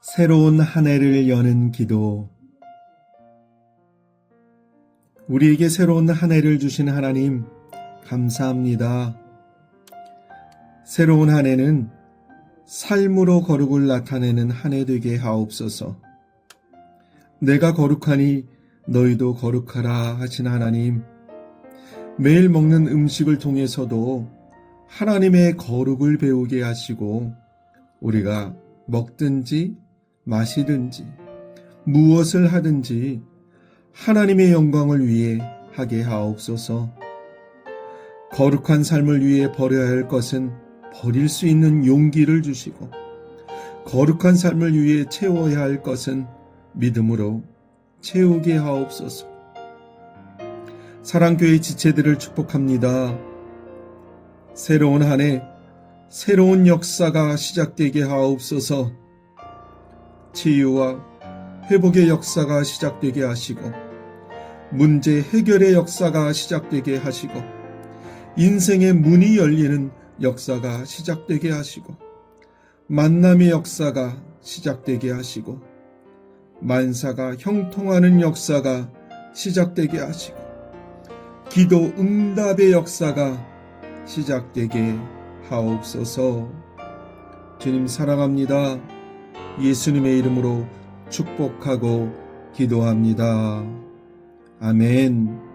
새로운 한 해를 여는 기도. 우리에게 새로운 한 해를 주신 하나님, 감사합니다. 새로운 한 해는 삶으로 거룩을 나타내는 한 해 되게 하옵소서. 내가 거룩하니 너희도 거룩하라 하신 하나님, 매일 먹는 음식을 통해서도 하나님의 거룩을 배우게 하시고, 우리가 먹든지 마시든지 무엇을 하든지 하나님의 영광을 위해 하게 하옵소서. 거룩한 삶을 위해 버려야 할 것은 버릴 수 있는 용기를 주시고, 거룩한 삶을 위해 채워야 할 것은 믿음으로 채우게 하옵소서. 사랑교회 지체들을 축복합니다. 새로운 한 해, 새로운 역사가 시작되게 하옵소서. 치유와 회복의 역사가 시작되게 하시고, 문제 해결의 역사가 시작되게 하시고, 인생의 문이 열리는 역사가 시작되게 하시고, 만남의 역사가 시작되게 하시고, 만사가 형통하는 역사가 시작되게 하시고, 기도 응답의 역사가 시작되게 하옵소서. 주님 사랑합니다. 예수님의 이름으로 축복하고 기도합니다. 아멘.